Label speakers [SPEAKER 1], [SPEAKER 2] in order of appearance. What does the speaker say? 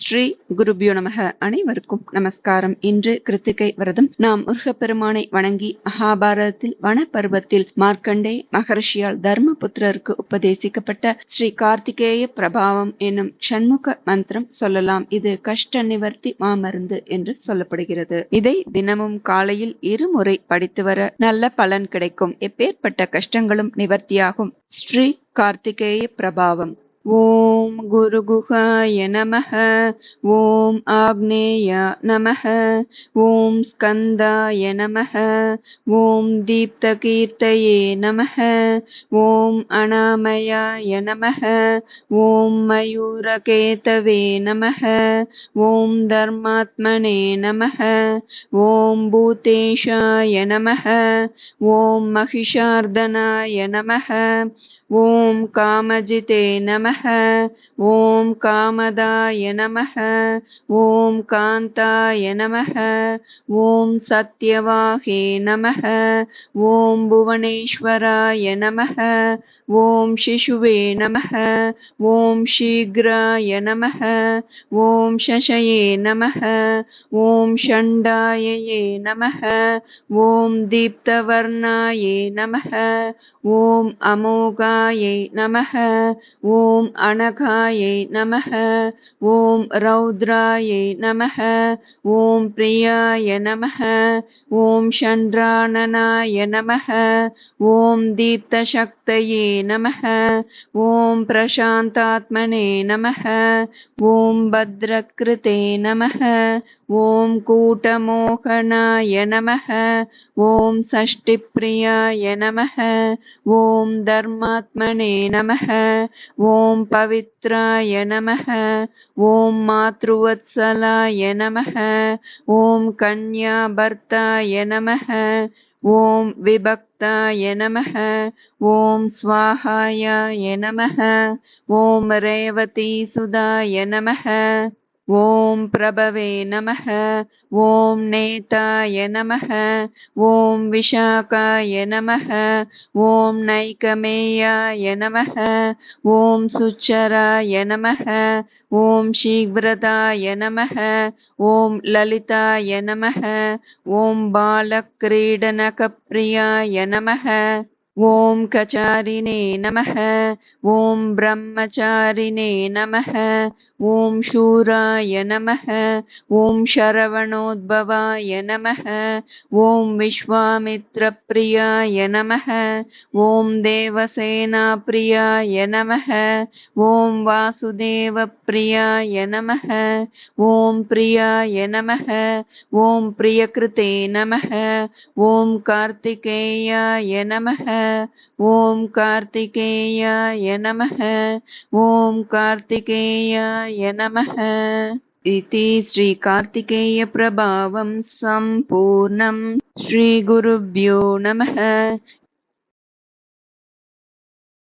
[SPEAKER 1] ஸ்ரீ குருபியோ நமக. அனைவருக்கும் நமஸ்காரம். இன்று கிருத்திகை விரதம் நாம் முருகப்பெருமானை வணங்கி மகாபாரதத்தில் வனப்பருவத்தில் மார்க்கண்டே மகர்ஷியால் தர்மபுத்திரருக்கு உபதேசிக்கப்பட்ட ஸ்ரீ கார்த்திகேய பிரபாவம் என்னும் சண்முக மந்திரம் சொல்லலாம். இது கஷ்ட நிவர்த்தி மாமருந்து என்று சொல்லப்படுகிறது. இதை தினமும் காலையில் இருமுறை படித்து வர நல்ல பலன் கிடைக்கும். எப்பேற்பட்ட கஷ்டங்களும் நிவர்த்தியாகும். ஸ்ரீ கார்த்திகேய பிரபாவம். ॐ गुरुगुहाय नमः ॐ आग्नेय नमः ॐ स्कन्दाय नमः ॐ दीप्तकीर्तये नमः ॐ अनामयाय नमः ॐ मयूरकेतवे नमः ॐ धर्मात्मने नमः ॐ भूतेशाय नमः ॐ महिषार्दनाय नमः ॐ कामजिते नमः ॐ कामदाय नमः ॐ कान्ताय नमः ॐ सत्यवाहे नमः ॐ भुवनेश्वराय नमः ॐ शिशुवे नमः ॐ शीघ्राय नमः ॐ शशये नमः ॐ षण्डायये नमः ॐ दीप्तवर्णाय नमः ॐ अमोघायै नमः ॐ ஓம் அனகாயை நமக ஓம் ரௌத்ராயை நமக ஓம் பிரியாய நமக ஓம் சந்திரானனாய நமக ஓம் தீப்தசக்தயே நமக ஓம் பிரசாந்தாத்மனே நமக ஓம் பத்ரகிருதே நமக ஓம் கூட்டமோகனாய நமக ஓம் சஷ்டிப்பிரியாய நமக ஓம் தர்மாத்மனே நமக ஓம் ॐ पवित्राय नमः ॐ मातृवत्सलाय नमः ॐ कन्याभर्ताय नमः ॐ विभक्ताय नमः ॐ स्वाहायाय नमः ॐ रेवतीसुधाय नमः ஓம் பிரபவே நமக ஓம் நேதாய நமக ஓம் விஷாகாய நமக ஓம் நைகமேயாய நமக ஓம் சுச்சராய நமக ஓம் ஷீவ்ரதாய நமக ஓம் லலிதாய நமக ஓம் பாலக்ரீடனகப்பிரியாய நமக ॐ कचारिणे नमः ॐ ब्रह्मचारिणे नमः ॐ शूराय नमः ॐ शरवणोद्भवाय नमः ॐ विश्वामित्रप्रियाय नमः ॐ देवसेनाप्रियाय नमः ॐ वासुदेवप्रियाय नमः ॐ प्रियाय नमः ॐ प्रियकृते नमः ॐ कार्तिकेयाय नमः ॐ कार्तिकेयाय नमः ॐ कार्तिकेयाय नमः इति श्रीकार्तिकेयप्रभावं सम्पूर्णम् श्रीगुरुभ्यो नमः